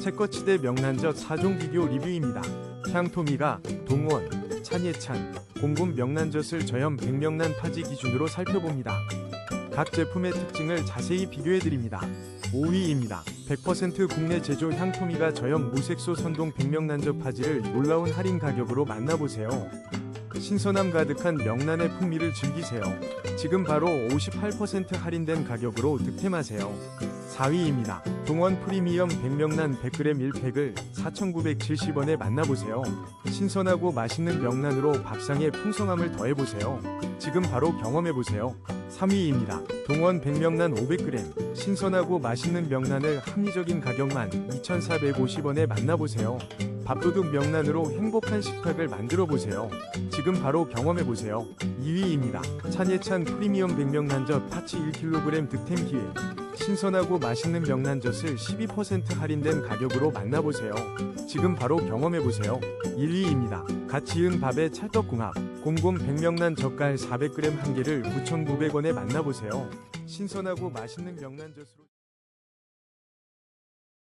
채꺼치대 명란젓 4종 비교 리뷰입니다. 향토미가, 동원, 찬예찬, 공군 명란젓을 저염 백명란 파지 기준으로 살펴봅니다. 각 제품의 특징을 자세히 비교해드립니다. 5위입니다. 100% 국내 제조 향토미가 저염 무색소 선동 백명란젓 파지를 놀라운 할인 가격으로 만나보세요. 신선함 가득한 명란의 풍미를 즐기세요. 지금 바로 58% 할인된 가격으로 득템하세요. 4위입니다. 동원 프리미엄 백명란 100g 1팩을 4,970원에 만나보세요. 신선하고 맛있는 명란으로 밥상에 풍성함을 더해보세요. 지금 바로 경험해보세요. 3위입니다. 동원 백명란 500g 신선하고 맛있는 명란을 합리적인 가격만 2,450원에 만나보세요. 밥도둑 명란으로 행복한 식탁을 만들어 보세요. 지금 바로 경험해 보세요. 2위입니다. 찬예찬 프리미엄 백명란젓 파츠 1kg 득템 기회. 신선하고 맛있는 명란젓을 12% 할인된 가격으로 만나보세요. 지금 바로 경험해 보세요. 1위입니다. 갓 지은 밥의 찰떡궁합. 곰곰 백명란 젓갈 400g 한 개를 9,900원에 만나보세요. 신선하고 맛있는 명란젓으로